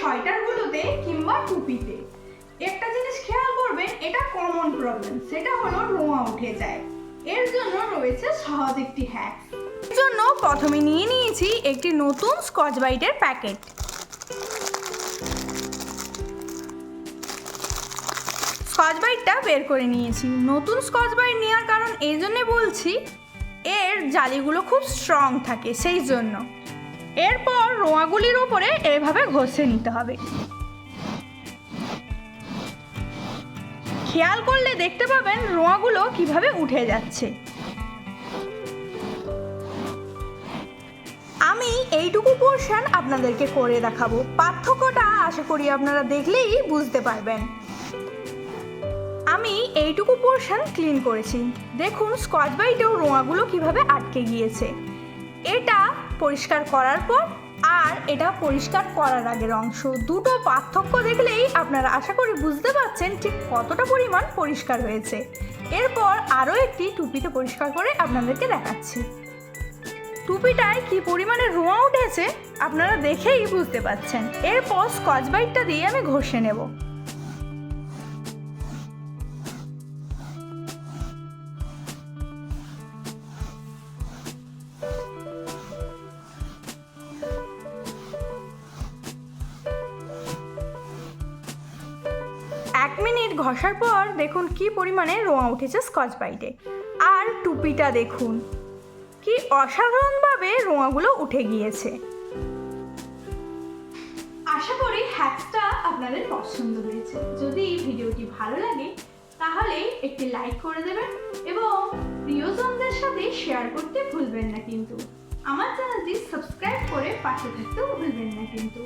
সোয়েটারগুলোতে কিংবা টুপিতে। একটা জিনিস খেয়াল করবেন, এটা কমন প্রবলেম সেটা হলো রোঁয়া উঠে যায়। এর জন্য রয়েছে সহজ একটি হ্যাক এর জন্য প্রথমে নিয়ে নিয়েছি একটি নতুন স্কচ ব্রাইটের প্যাকেট স্কচ ব্রাইটটা বের করে নিয়েছি। নতুন স্কচ ব্রাইট নেওয়ার কারণ এই জন্যে বলছি, এর জালিগুলো খুব স্ট্রং থাকে, সেই জন্য। এরপর রোঁয়াগুলির ওপরে এভাবে ঘষে নিতে হবে। খেয়াল করলে দেখতে পাবেন রোঁয়াগুলো কীভাবে উঠে যাচ্ছে। আমি এইটুকু পোর্শন আপনাদেরকে করে দেখাবো। পার্থক্যটা আশা করি আপনারা দেখলেই বুঝতে পারবেন। আমি এইটুকু পোর্শন ক্লিন করেছি। দেখুন স্কচ বাইটেও রোঁয়াগুলো কীভাবে আটকে গিয়েছে। এটা পরিষ্কার করার পর আর এটা পরিষ্কার করার আগের অংশ। দুটো পার্থক্য দেখলেই আপনারা আশা করি বুঝতে পারছেন ঠিক কতটা পরিমাণ পরিষ্কার হয়েছে। এরপর আরও একটি টুপিতে পরিষ্কার করে আপনাদেরকে দেখাচ্ছি। টুপিটায় কি পরিমাণে রোঁয়া উঠেছে আপনারা দেখেই বুঝতে পাচ্ছেন এরপর স্কচ বাইটটা দিয়ে আমি ঘষে নেব। এক মিনিট ঘষার পর দেখুন কি পরিমাণে রোঁয়া উঠেছে স্কচ বাইটে। আর টুপিটা দেখুন, কি অসাধারণভাবে রোঁয়াগুলো উঠে গিয়েছে। আশা করি হ্যাকসটা আপনাদের পছন্দ হয়েছে। যদি ভিডিওটি ভালো লাগে, তাহলে একটি লাইক করে দেবেন এবং প্রিয়জনদের সাথে শেয়ার করতে ভুলবেন না কিন্তু। আমার চ্যানেলটি সাবস্ক্রাইব করে পাশে থাকতেও ভুলবেন না কিন্তু।